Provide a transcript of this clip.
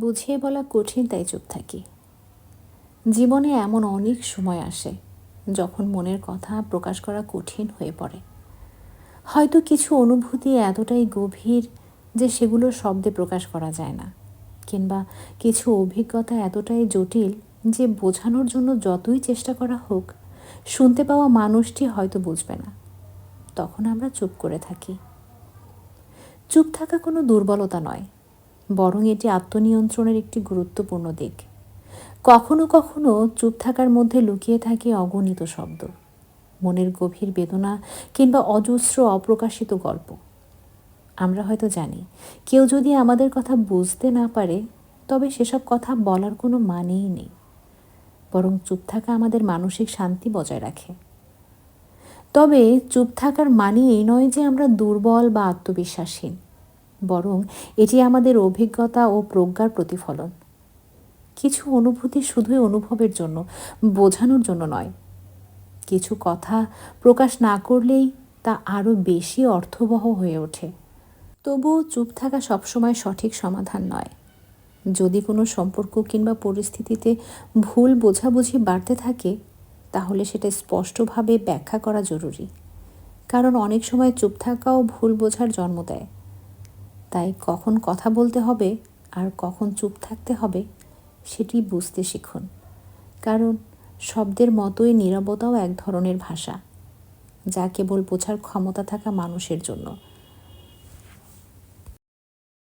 বুঝিয়ে বলা কঠিন তাই চুপ থাকি। জীবনে এমন অনেক সময় আসে যখন মনের কথা প্রকাশ করা কঠিন হয়ে পড়ে। হয়তো কিছু অনুভূতি এতটাই গভীর যে সেগুলো শব্দে প্রকাশ করা যায় না, কিংবা কিছু অভিজ্ঞতা এতটাই জটিল যে বোঝানোর জন্য যতই চেষ্টা করা হোক, শুনতে পাওয়া মানুষটি হয়তো বুঝবে না। তখন আমরা চুপ করে থাকি। চুপ থাকা কোনো দুর্বলতা নয় বরং এটি আত্মনিয়ন্ত্রণের একটি গুরুত্বপূর্ণ দিক। কখনো কখনো চুপ থাকার মধ্যে লুকিয়ে থাকে অগণিত শব্দ, মনের গভীর বেদনা কিংবা অজস্র অপ্রকাশিত গল্প। আমরা হয়তো জানি, কেউ যদি আমাদের কথা বুঝতে না পারে, তবে সেসব কথা বলার কোনো মানেই নেই। বরং চুপ থাকা আমাদের মানসিক শান্তি বজায় রাখে। তবে চুপ থাকার মানে এই নয় যে আমরা দুর্বল বা আত্মবিশ্বাসহীন। বরং এটি আমাদের অভিজ্ঞতা ও প্রজ্ঞার প্রতিফলন। কিছু অনুভূতি শুধুই অনুভবের জন্য, বোঝানোর জন্য নয়। কিছু কথা প্রকাশ না করলেই তা আরও বেশি অর্থবহ হয়ে ওঠে। তবুও চুপ থাকা সবসময় সঠিক সমাধান নয়। যদি কোনো সম্পর্ক কিংবা পরিস্থিতিতে ভুল বোঝাবুঝি বাড়তে থাকে, তাহলে সেটা স্পষ্টভাবে ব্যাখ্যা করা জরুরি। কারণ অনেক সময় চুপ থাকাও ভুল বোঝার জন্ম দেয়। তাই কখন কথা বলতে হবে আর কখন চুপ থাকতে হবে সেটি বুঝতে শিখুন। কারণ শব্দের মতোই নীরবতাও এক ধরনের ভাষা, যা কেবল বোঝার ক্ষমতা থাকা মানুষের জন্য।